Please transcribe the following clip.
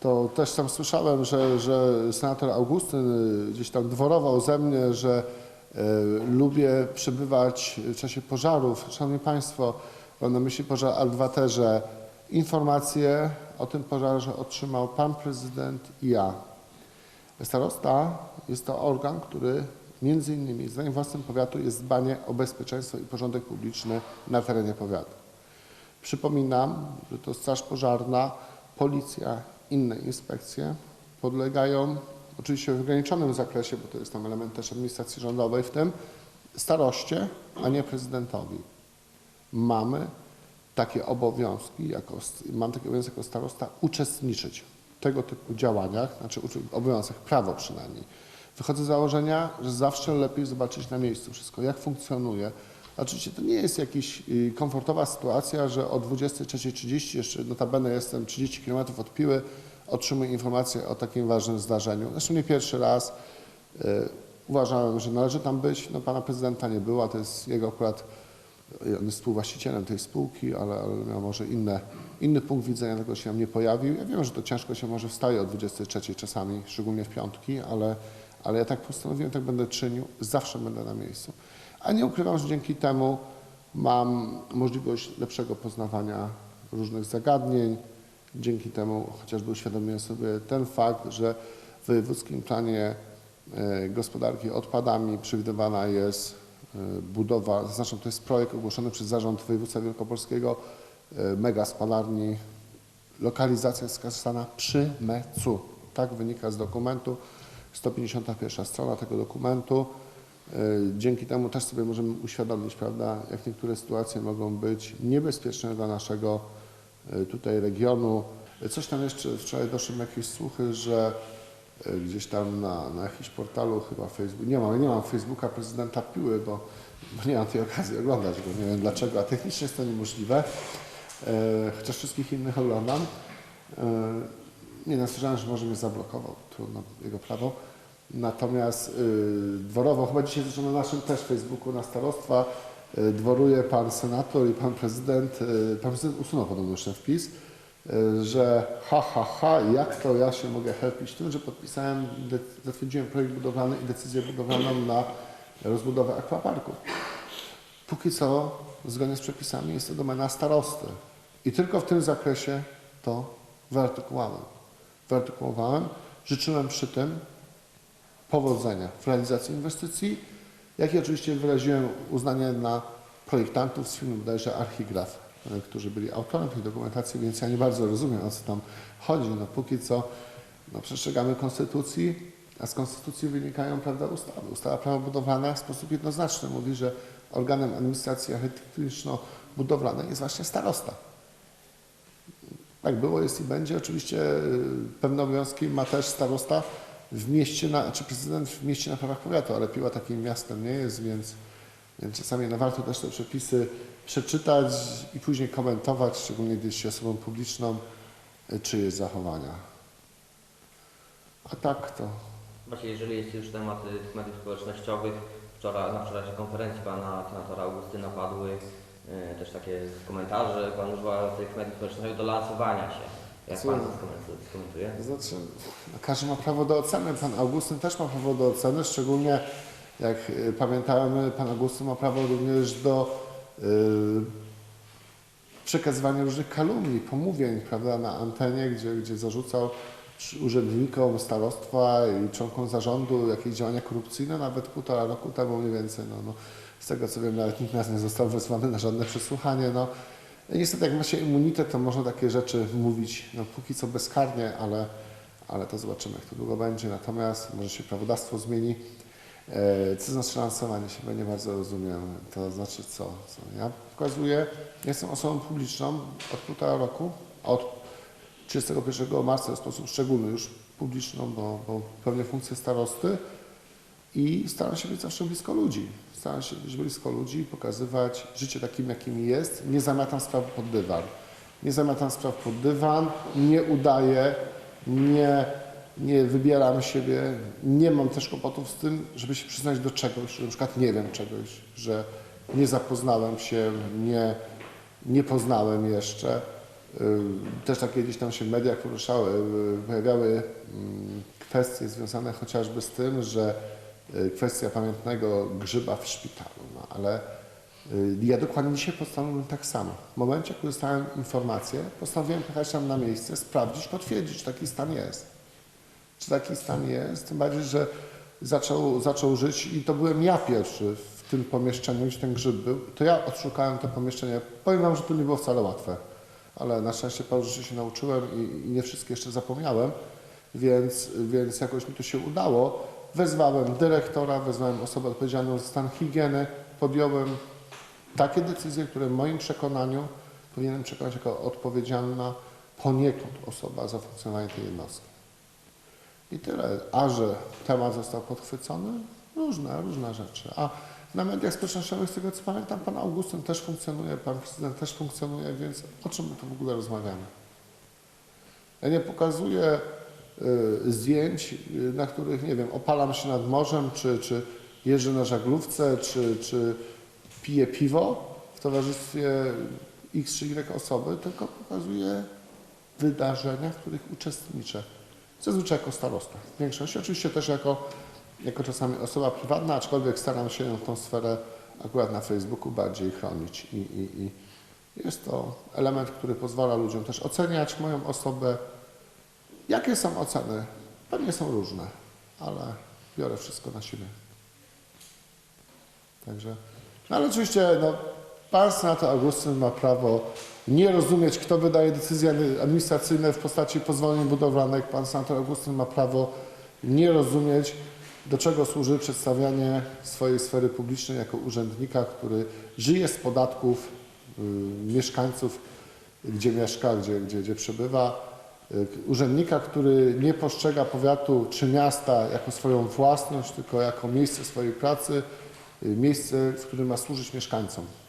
to też tam słyszałem, że, że senator Augustyn y, gdzieś tam dworował ze mnie, że y, lubię przebywać w czasie pożarów. Szanowni Państwo, mam na myśli pożar Alwaterze. Informacje o tym pożarze otrzymał Pan Prezydent i ja. Starosta jest to organ, który między innymi zdaniem własnym powiatu jest dbanie o bezpieczeństwo i porządek publiczny na terenie powiatu. Przypominam, że to Straż Pożarna, Policja, inne inspekcje podlegają, oczywiście w ograniczonym zakresie, bo to jest tam element też administracji rządowej, w tym staroście, a nie prezydentowi. Mamy takie obowiązki, jako, mam taki obowiązek jako starosta uczestniczyć w tego typu działaniach, znaczy obowiązek, prawo przynajmniej. Wychodzę z założenia, że zawsze lepiej zobaczyć na miejscu wszystko, jak funkcjonuje. Oczywiście to nie jest jakaś y, komfortowa sytuacja, że o 23.30, jeszcze notabene jestem 30 km od Piły, otrzymuję informację o takim ważnym zdarzeniu. Zresztą nie pierwszy raz. Y, Uważałem, że należy tam być. No, pana prezydenta nie było, to jest jego akurat on jest współwłaścicielem tej spółki, ale, ale miał może inne, inny punkt widzenia, tego się tam nie pojawił. Ja wiem, że to ciężko się może wstaje o 23 czasami, szczególnie w piątki, ale, ale ja tak postanowiłem, tak będę czynił, zawsze będę na miejscu. A nie ukrywam, że dzięki temu mam możliwość lepszego poznawania różnych zagadnień. Dzięki temu chociażby uświadomiłem sobie ten fakt, że w wojewódzkim planie e, gospodarki odpadami przewidywana jest e, budowa, zaznaczam, to jest projekt ogłoszony przez Zarząd Województwa Wielkopolskiego e, mega spalarni. Lokalizacja jest wskazana przy Mecu. Tak wynika z dokumentu. 151 strona tego dokumentu. Dzięki temu też sobie możemy uświadomić, prawda, jak niektóre sytuacje mogą być niebezpieczne dla naszego tutaj regionu. E, Coś tam jeszcze wczoraj doszły jakieś słuchy, że e, gdzieś tam na, na jakimś portalu chyba Facebook, nie mam, nie mam Facebooka prezydenta Piły, bo, bo nie mam tej okazji oglądać go, nie wiem dlaczego, a technicznie jest to niemożliwe, e, chociaż wszystkich innych oglądam. E, nie no, słyszałem, że może mnie zablokował, trudno, jego prawo. Natomiast y, chyba dzisiaj zresztą na naszym też Facebooku na starostwa dworuje pan senator i pan prezydent, y, pan prezydent usunął podobno jeszcze wpis, y, że ha, ha, ha, jak to ja się mogę helpić tym, że podpisałem, zatwierdziłem projekt budowlany i decyzję budowlaną na rozbudowę akwaparku. Póki co, zgodnie z przepisami, jest to domena starosty. I tylko w tym zakresie to wyartykułowałem. Wyartykułowałem, życzyłem przy tym powodzenia w realizacji inwestycji, jak i oczywiście wyraziłem uznanie dla projektantów z firmy bodajże Archigraf, e, którzy byli autorem tej dokumentacji, więc ja nie bardzo rozumiem, o co tam chodzi. No póki co no, przestrzegamy konstytucji, a z konstytucji wynikają prawda, ustawy. Ustawa prawo budowlane w sposób jednoznaczny mówi, że organem administracji architektoniczno-budowlanej jest właśnie starosta. Tak było, jest i będzie. Oczywiście y, pewne obowiązki ma też starosta w mieście, na, znaczy prezydent w mieście na prawach powiatu, ale Piła takim miastem nie jest, więc, więc czasami no, warto też te przepisy przeczytać i później komentować, szczególnie gdy jest się osobą publiczną, y, czyjeś zachowania. A tak to Właśnie jeżeli jest już temat y, tych mediów społecznościowych, wczoraj, na wczorajszej konferencji pana senatora Augustyna padły y, też takie komentarze, pan używa tych mediów społecznościowych do lansowania się. Jak pan to skomentuje- Znaczy, no, każdy ma prawo do oceny. Pan Augustyn też ma prawo do oceny, szczególnie jak y, pamiętamy, pan Augustyn ma prawo również do y, przekazywania różnych kalumnii, pomówień prawda, na antenie, gdzie, gdzie zarzucał urzędnikom starostwa i członkom zarządu jakieś działania korupcyjne, nawet półtora roku temu mniej więcej. No, no, z tego co wiem, nawet nikt nas nie został wezwany na żadne przesłuchanie. No. Niestety, jak ma się immunitet, to można takie rzeczy mówić no, póki co bezkarnie, ale, ale to zobaczymy, jak to długo będzie. Natomiast może się prawodawstwo zmieni. E, Co znaczy lansowanie się? Nie bardzo rozumiem. To znaczy co? co? Ja pokazuję, jestem osobą publiczną od półtora roku, a od 31 marca w sposób szczególny już publiczną, bo, bo pełnię funkcję starosty i staram się być zawsze blisko ludzi. Staram się być blisko ludzi, pokazywać życie takim, jakim jest. Nie zamiatam spraw pod dywan. Nie zamiatam spraw pod dywan, nie udaję, nie, nie wybieram siebie. Nie mam też kłopotów z tym, żeby się przyznać do czegoś, że na przykład nie wiem czegoś, że nie zapoznałem się, nie, nie poznałem jeszcze. y, też takie gdzieś tam się w mediach poruszały, y, pojawiały mm, kwestie związane chociażby z tym, że kwestia pamiętnego grzyba w szpitalu, no ale y, ja dokładnie dzisiaj postanowiłem tak samo. W momencie, kiedy dostałem informację, postanowiłem pojechać tam na miejsce, sprawdzić, potwierdzić, czy taki stan jest. Czy taki stan jest, tym bardziej, że zaczął, zaczął żyć i to byłem ja pierwszy w tym pomieszczeniu, gdzie ten grzyb był. To ja odszukałem to pomieszczenie. Powiem Wam, że to nie było wcale łatwe, ale na szczęście paru rzeczy się nauczyłem i, i nie wszystkie jeszcze zapomniałem, więc, więc jakoś mi to się udało. Wezwałem dyrektora, wezwałem osobę odpowiedzialną za stan higieny, podjąłem takie decyzje, które w moim przekonaniu powinienem przekonać jako odpowiedzialna poniekąd osoba za funkcjonowanie tej jednostki. I tyle. A że temat został podchwycony? Różne, różne rzeczy. A na mediach społecznościowych, z tego co pamiętam, pan Augustyn też funkcjonuje, pan prezydent też funkcjonuje, więc o czym my tu w ogóle rozmawiamy? Ja nie pokazuję zdjęć, y, na których, nie wiem, opalam się nad morzem, czy, czy jeżdżę na żaglówce, czy, czy piję piwo w towarzystwie X czy Y osoby, tylko pokazuję wydarzenia, w których uczestniczę. Zazwyczaj jako starosta. W większości oczywiście też jako, jako czasami osoba prywatna, aczkolwiek staram się tą sferę akurat na Facebooku bardziej chronić. I, i, i jest to element, który pozwala ludziom też oceniać moją osobę. Jakie są oceny? Pewnie są różne, ale biorę wszystko na siebie. Także, no ale oczywiście no, pan senator Augustyn ma prawo nie rozumieć, kto wydaje decyzje administracyjne w postaci pozwoleń budowlanych. Pan senator Augustyn ma prawo nie rozumieć, do czego służy przedstawianie swojej sfery publicznej jako urzędnika, który żyje z podatków y, mieszkańców, gdzie mieszka, gdzie, gdzie, gdzie przebywa. Y, urzędnika, który nie postrzega powiatu czy miasta jako swoją własność, tylko jako miejsce swojej pracy, y, miejsce, w którym ma służyć mieszkańcom.